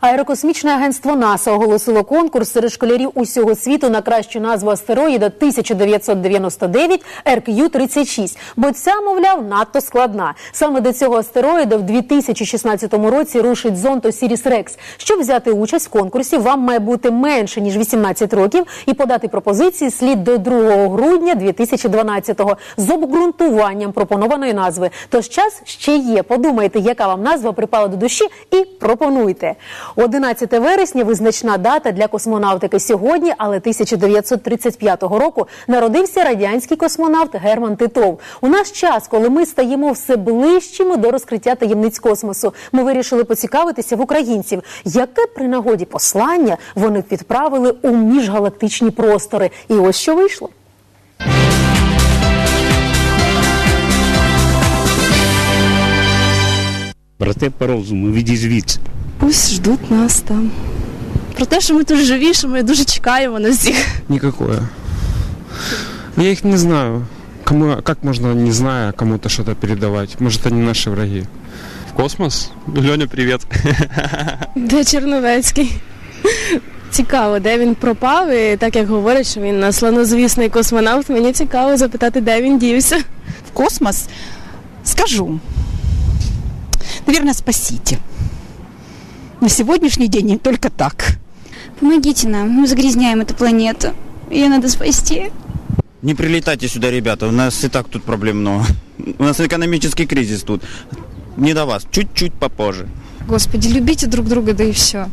Аерокосмічне агентство НАСА оголосило конкурс серед школярів усього світу на кращу назву астероїда 1999 RQ-36, бо ця, мовляв, надто складна. Саме до цього астероїда в 2016 році рушить зонд Osiris-Rex. Щоб взяти участь в конкурсі, вам має бути менше ніж 18 років і подати пропозиції слід до 2 грудня 2012-го з обґрунтуванням пропонованої назви. Тож час ще є. Подумайте, яка вам назва припала до душі, і пропонуйте. 11 вересня визначна дата для космонавтики сьогодні, але 1935 року народився радянський космонавт Герман Титов. У наш час, коли ми стаємо все ближчими до розкриття таємниць космосу, ми вирішили поцікавитися в українців, яке при нагоді послання вони відправили у міжгалактичні простори. І ось що вийшло. Брате по розуму, відізвіться. Пусть ждуть нас там. Про те, що ми тут живі, що ми дуже чекаємо на всіх. Никакое. Я их не знаю. Кому, как можно, не зная, кому-то что-то передавать? Может, они наши враги? В космос? Леня, привет. Де Черновецький? Цікаво, де він пропав, і так як говорять, що він на славнозвісний космонавт, мені цікаво запитати, де він дівся. в космос, скажу, наверное, спасите. На сегодняшний день только так. Помогите нам, мы загрязняем эту планету. Ее надо спасти. Не прилетайте сюда, ребята, у нас и так тут проблем много. У нас экономический кризис тут. Не до вас, чуть-чуть попозже. Господи, любите друг друга, да и все.